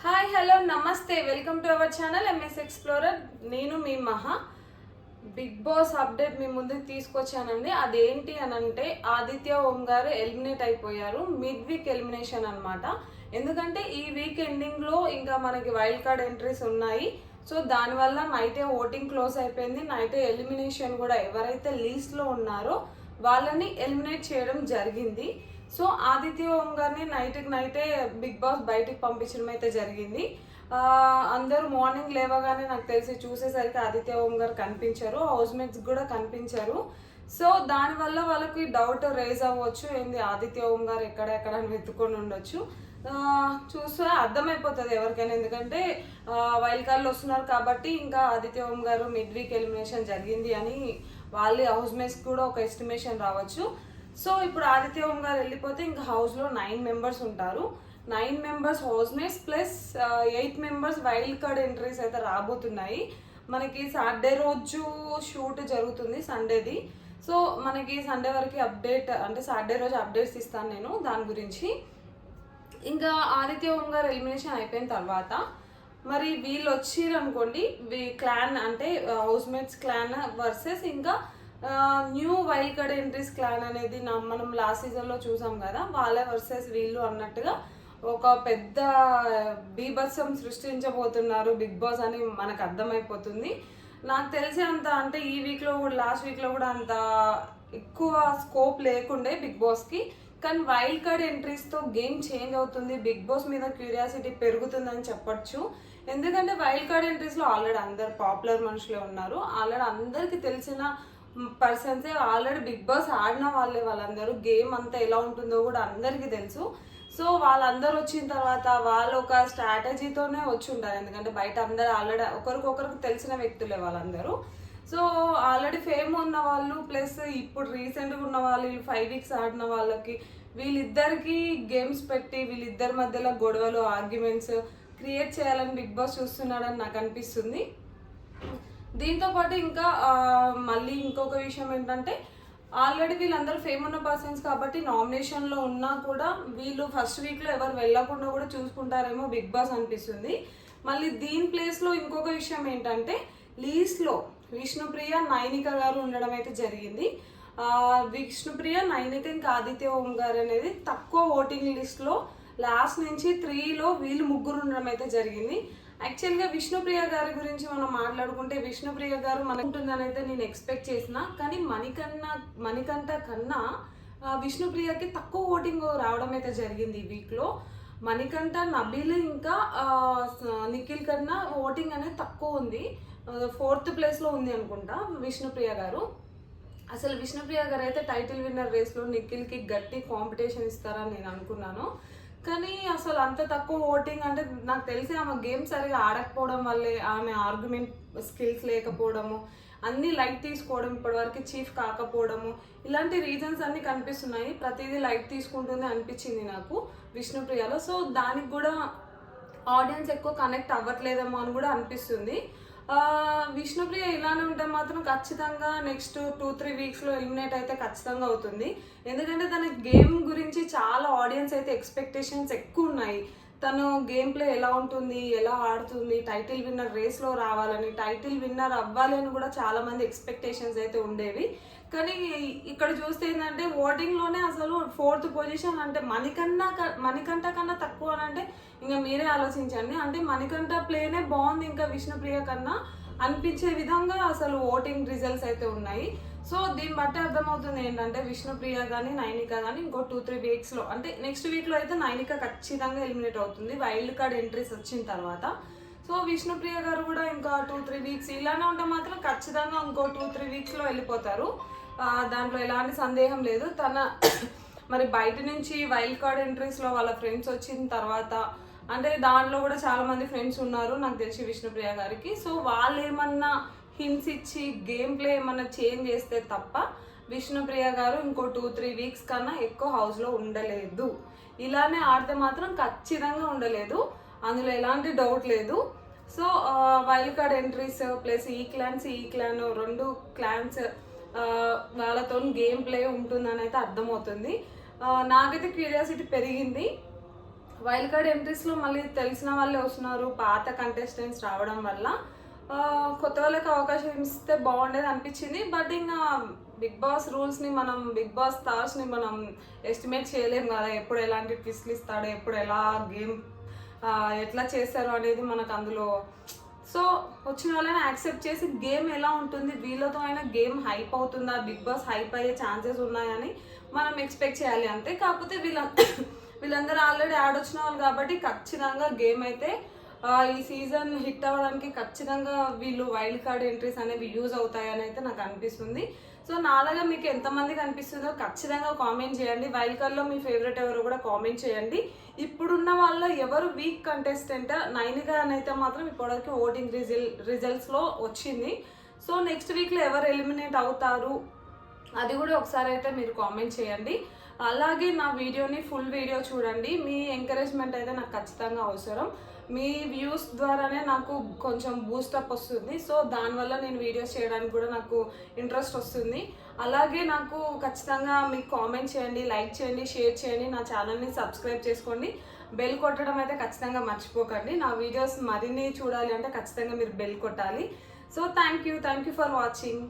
Hi hello నమస్తే. Welcome to our channel MS explorer నేను మీ మహా. బిగ్ బాస్ అప్డేట్ మీ ముందుకు తీసుకొచ్చానండి. అదేంటి అని అంటే ఆదిత్య ఓం గారు ఎలిమినేట్ అయిపోయారు. మిడ్ వీక్ ఎలిమినేషన్ అనమాట ఎందుకంటే ఈ వీక్ ఎండింగ్లో ఇంకా మనకి వైల్డ్ కార్డ్ ఎంట్రీస్ ఉన్నాయి. సో దానివల్ల నైటే ఓటింగ్ క్లోజ్ అయిపోయింది. నైటే ఎలిమినేషన్ కూడా ఎవరైతే లీస్ట్లో ఉన్నారో వాళ్ళని ఎలిమినేట్ చేయడం జరిగింది. సో ఆదిత్య ఓం గారిని నైట్కి నైటే బిగ్ బాస్ బయటికి పంపించడం అయితే జరిగింది. అందరూ మార్నింగ్ లేవగానే నాకు తెలిసి చూసేసరికి ఆదిత్య ఓం గారు కనిపించారు. హౌస్ మేట్స్ కూడా కనిపించారు. సో దానివల్ల వాళ్ళకి డౌట్ రేజ్ అవ్వచ్చు. ఏంది ఆదిత్య ఓం గారు ఎక్కడెక్కడ అని వెతుక్కొని ఉండొచ్చు. చూస్తే అర్థమైపోతుంది ఎవరికైనా. ఎందుకంటే వైల్డ్ కార్డ్లు వస్తున్నారు కాబట్టి ఇంకా ఆదిత్య ఓం గారు మిడ్ వీక్ ఎలిమినేషన్ జరిగింది అని వాళ్ళ హౌస్ మేట్స్ కూడా ఒక ఎస్టిమేషన్ రావచ్చు. సో ఇప్పుడు ఆదిత్య ఓం గారు వెళ్ళిపోతే ఇంకా హౌస్లో నైన్ మెంబర్స్ ఉంటారు. Nine members housemates plus eight members wild card entries అయితే రాబోతున్నాయి. మనకి సాటర్డే రోజు షూట్ జరుగుతుంది సండేది. సో మనకి సండే వరకు అప్డేట్ అంటే సాటర్డే రోజు అప్డేట్స్ ఇస్తాను నేను దాని గురించి. ఇంకా ఆదిత్య ఓం గారు ఎలిమినేషన్ అయిపోయిన తర్వాత మరి వీళ్ళు వచ్చిరనుకోండి అనుకోండి వీ క్లాన్ అంటే హౌస్మేట్స్ క్లాన్ వర్సెస్ ఇంకా new wild card entries clan అనేది మనం లాస్ట్ సీజన్లో చూసాం కదా వాళ్ళే వర్సెస్ వీళ్ళు అన్నట్టుగా ఒక పెద్ద బీభత్సం సృష్టించబోతున్నారు బిగ్ బాస్ అని మనకు అర్థమైపోతుంది. నాకు తెలిసి అంత అంటే ఈ వీక్లో కూడా లాస్ట్ వీక్లో కూడా అంత ఎక్కువ స్కోప్ లేకుండే బిగ్ బాస్కి కానీ వైల్డ్ కార్డ్ ఎంట్రీస్తో గేమ్ చేంజ్ అవుతుంది బిగ్ బాస్ మీద క్యూరియాసిటీ పెరుగుతుందని చెప్పొచ్చు. ఎందుకంటే వైల్డ్ కార్డ్ ఎంట్రీస్లో ఆల్రెడీ అందరు పాపులర్ మనుషులే ఉన్నారు. ఆల్రెడీ అందరికీ తెలిసిన పర్సన్సే ఆల్రెడీ బిగ్ బాస్ ఆడిన వాళ్ళే వాళ్ళందరూ. గేమ్ అంతా ఎలా ఉంటుందో కూడా అందరికీ తెలుసు. సో వాళ్ళందరూ వచ్చిన తర్వాత వాళ్ళు ఒక స్ట్రాటజీతోనే వచ్చి ఉంటారు. ఎందుకంటే బయట అందరు ఆల్రెడీ ఒకరికొకరికి తెలిసిన వ్యక్తులే వాళ్ళందరూ. సో ఆల్రెడీ ఫేమ్ ఉన్న వాళ్ళు ప్లస్ ఇప్పుడు రీసెంట్గా ఉన్న వాళ్ళు ఫైవ్ వీక్స్ ఆడిన వాళ్ళకి వీళ్ళిద్దరికి గేమ్స్ పెట్టి వీళ్ళిద్దరి మధ్యలో గొడవలు ఆర్గ్యుమెంట్స్ క్రియేట్ చేయాలని బిగ్ బాస్ చూస్తున్నాడని నాకు అనిపిస్తుంది. దీంతో పాటు ఇంకా మళ్ళీ ఇంకొక విషయం ఏంటంటే ఆల్రెడీ వీళ్ళందరూ ఫేమ్ ఉన్న పర్సన్స్ కాబట్టి నామినేషన్లో ఉన్నా కూడా వీళ్ళు ఫస్ట్ వీక్లో ఎవరు వెళ్ళకుండా కూడా చూసుకుంటారేమో బిగ్ బాస్ అనిపిస్తుంది. మళ్ళీ దీని ప్లేస్లో ఇంకొక విషయం ఏంటంటే లీస్ట్లో విష్ణుప్రియ నైనిక గారు ఉండడం అయితే జరిగింది. విష్ణుప్రియ నైనిక ఇంకా ఆదిత్య ఓం గారు అనేది తక్కువ ఓటింగ్ లిస్ట్లో లాస్ట్ నుంచి త్రీలో వీళ్ళు ముగ్గురు ఉండడం అయితే జరిగింది. యాక్చువల్గా విష్ణుప్రియ గారి గురించి మనం మాట్లాడుకుంటే విష్ణుప్రియ గారు మనకుంటుందని అయితే నేను ఎక్స్పెక్ట్ చేసిన కానీ మణికన్నా మణికంఠ కన్నా విష్ణుప్రియకి తక్కువ ఓటింగ్ రావడం అయితే జరిగింది ఈ వీక్లో మణికంఠ నబీల్ ఇంకా నిఖిల్ కన్నా ఓటింగ్ అనేది తక్కువ ఉంది. ఫోర్త్ ప్లేస్లో ఉంది అనుకుంటా విష్ణుప్రియ గారు. అసలు విష్ణుప్రియ గారు అయితే టైటిల్ విన్నర్ రేస్లో నిఖిల్కి గట్టి కాంపిటీషన్ ఇస్తారని నేను అనుకున్నాను. కానీ అసలు అంత తక్కువ ఓటింగ్ అంటే నాకు తెలిసి ఆమె గేమ్ సరిగా ఆడకపోవడం వల్లే ఆమె ఆర్గ్యుమెంట్ స్కిల్స్ లేకపోవడము అన్ని లైట్ తీసుకోవడం ఇప్పటివరకు చీఫ్ కాకపోవడము ఇలాంటి రీజన్స్ అన్ని కనిపిస్తున్నాయి. ప్రతిదీ లైట్ తీసుకుంటుంది అనిపించింది నాకు విష్ణుప్రియలో. సో దానికి కూడా ఆడియన్స్ ఎక్కువ కనెక్ట్ అవ్వట్లేదేమో అని కూడా అనిపిస్తుంది. విష్ణుప్రియ ఇలానే ఉంటే మాత్రం ఖచ్చితంగా నెక్స్ట్ టూ త్రీ వీక్స్లో ఎలిమినేట్ అయితే ఖచ్చితంగా అవుతుంది. ఎందుకంటే తన గేమ్ గురించి చాలా ఆడియన్స్ అయితే ఎక్స్పెక్టేషన్స్ ఎక్కువ ఉన్నాయి. తను గేమ్ ప్లే ఎలా ఉంటుంది ఎలా ఆడుతుంది టైటిల్ విన్నర్ రేస్లో రావాలని టైటిల్ విన్నర్ అవ్వాలి అని కూడా చాలా మంది ఎక్స్పెక్టేషన్స్ అయితే ఉండేవి. కానీ ఇక్కడ చూస్తే ఏంటంటే ఓటింగ్లోనే అసలు ఫోర్త్ పొజిషన్ అంటే మణికన్నా క- మణికంఠ కన్నా తక్కువ అని అంటే ఇంకా మీరే ఆలోచించండి. అంటే మణికంఠ ప్లేనే బాగుంది ఇంకా విష్ణుప్రియ కన్నా అనిపించే విధంగా అసలు ఓటింగ్ రిజల్ట్స్ అయితే ఉన్నాయి. సో దీన్ని బట్టి అర్థమవుతుంది ఏంటంటే విష్ణుప్రియ కానీ నైనిక కానీ ఇంకో టూ త్రీ వీక్స్లో అంటే నెక్స్ట్ వీక్లో అయితే నైనిక ఖచ్చితంగా ఎలిమినేట్ అవుతుంది. వైల్డ్ కార్డ్ ఎంట్రీస్ వచ్చిన తర్వాత. సో విష్ణుప్రియ గారు కూడా ఇంకా టూ త్రీ వీక్స్ ఇలానే ఉంటే మాత్రం ఖచ్చితంగా ఇంకో టూ త్రీ వీక్స్లో వెళ్ళిపోతారు. దాంట్లో ఎలాంటి సందేహం లేదు. తన మరి బయట నుంచి వైల్డ్ కార్డ్ ఎంట్రీస్లో వాళ్ళ ఫ్రెండ్స్ వచ్చిన తర్వాత అంటే దాంట్లో కూడా చాలా మంది ఫ్రెండ్స్ ఉన్నారు నాకు తెలిసి విష్ణుప్రియ గారికి. సో వాళ్ళు ఏమన్నా హింట్స్ ఇచ్చి గేమ్ ప్లే ఏమన్నా చేంజ్ చేస్తే తప్ప విష్ణుప్రియ గారు ఇంకో టూ త్రీ వీక్స్ కన్నా ఎక్కువ హౌస్లో ఉండలేదు. ఇలానే ఆడితే మాత్రం ఖచ్చితంగా ఉండలేదు. అందులో ఎలాంటి డౌట్ లేదు. So wild card entries plus ఈ క్లాన్స్ ఈ క్లాన్ రెండు క్లాన్స్ వాళ్ళతో గేమ్ ప్లే ఉంటుందని అయితే అర్థమవుతుంది. నాకైతే క్యూరియాసిటీ పెరిగింది. వైల్డ్ కార్డ్ ఎంట్రీస్లో మళ్ళీ తెలిసిన వాళ్ళే వస్తున్నారు. పాత కంటెస్టెంట్స్ రావడం వల్ల. కొత్త వాళ్ళకి అవకాశం ఇస్తే బాగుండేది అనిపించింది. బట్ ఇంకా బిగ్ బాస్ రూల్స్ని మనం బిగ్ బాస్ స్టార్స్ని మనం ఎస్టిమేట్ చేయలేం కదా. ఎప్పుడు ఎలాంటి ట్విస్ట్లు ఇస్తాడో ఎప్పుడు ఎలా గేమ్ ఎట్లా చేస్తారు అనేది మనకు అందులో. సో వచ్చిన వాళ్ళని యాక్సెప్ట్ చేసి గేమ్ ఎలా ఉంటుంది వీళ్ళతో అయినా గేమ్ హైప్ అవుతుందా బిగ్ బాస్ హైప్ అయ్యే ఛాన్సెస్ ఉన్నాయని మనం ఎక్స్పెక్ట్ చేయాలి అంతే. కాకపోతే వీళ్ళ వీళ్ళందరూ ఆల్రెడీ ఆడొచ్చిన వాళ్ళు కాబట్టి ఖచ్చితంగా గేమ్ అయితే ఈ సీజన్ హిట్ అవ్వడానికి ఖచ్చితంగా వీళ్ళు వైల్డ్ కార్డ్ ఎంట్రీస్ అనేవి యూజ్ అవుతాయని అయితే నాకు అనిపిస్తుంది. సో నాలాగా మీకు ఎంతమందికి అనిపిస్తుందో ఖచ్చితంగా కామెంట్ చేయండి. వైల్డ్ కార్డ్లో మీ ఫేవరెట్ ఎవరో కూడా కామెంట్ చేయండి. ఇప్పుడున్న వాళ్ళ ఎవరు వీక్ కంటెస్టెంట్? నైన్గా అయితే మాత్రం ఇప్పటివరకు ఓటింగ్ రిజల్ రిజల్ట్స్లో వచ్చింది. సో నెక్స్ట్ వీక్లో ఎవరు ఎలిమినేట్ అవుతారు? అది కూడా ఒకసారి అయితే మీరు కామెంట్ చేయండి. అలాగే నా వీడియోని ఫుల్ వీడియో చూడండి. మీ ఎంకరేజ్మెంట్ అయితే నాకు ఖచ్చితంగా అవసరం. మీ వ్యూస్ ద్వారానే నాకు కొంచెం బూస్టప్ వస్తుంది. సో దానివల్ల నేను వీడియోస్ చేయడానికి కూడా నాకు ఇంట్రెస్ట్ వస్తుంది. అలాగే నాకు ఖచ్చితంగా మీకు కామెంట్ చేయండి లైక్ చేయండి షేర్ చేయండి నా ఛానల్ని సబ్స్క్రైబ్ చేసుకోండి. బెల్ కొట్టడం అయితే ఖచ్చితంగా మర్చిపోకండి. నా వీడియోస్ మరిన్ని చూడాలి అంటే ఖచ్చితంగా మీరు బెల్ కొట్టాలి. So thank you thank you for watching